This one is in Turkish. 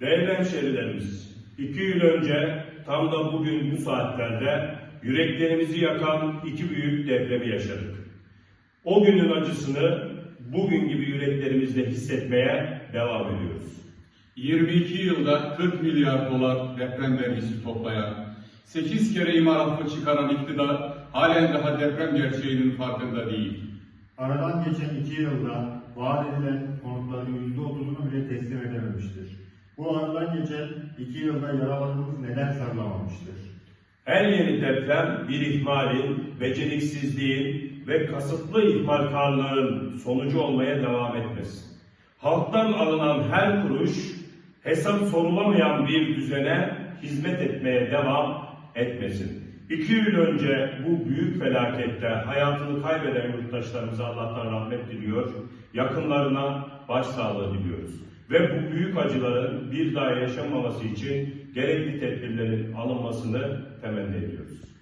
Değerli hemşerilerimiz, iki yıl önce tam da bugün bu saatlerde yüreklerimizi yakan iki büyük depremi yaşadık. O günün acısını bugün gibi yüreklerimizde hissetmeye devam ediyoruz. 22 yılda 40 milyar dolar deprem vergisi toplayan, 8 kere imar affı çıkaran iktidar halen daha deprem gerçeğinin farkında değil. Aradan geçen 2 yılda var edilen konutların %30'unu aradan geçen iki yılda yaralarımız neden sarılamamıştır? Her yeni deprem bir ihmalin, beceriksizliğin ve kasıtlı ihmalkarlığın sonucu olmaya devam etmesin. Halktan alınan her kuruş hesap sorulamayan bir düzene hizmet etmeye devam etmesin. İki yıl önce bu büyük felakette hayatını kaybeden yurttaşlarımıza Allah'tan rahmet diliyor, yakınlarına başsağlığı diliyoruz. Ve bu büyük acıların bir daha yaşanmaması için gerekli tedbirlerin alınmasını temenni ediyoruz.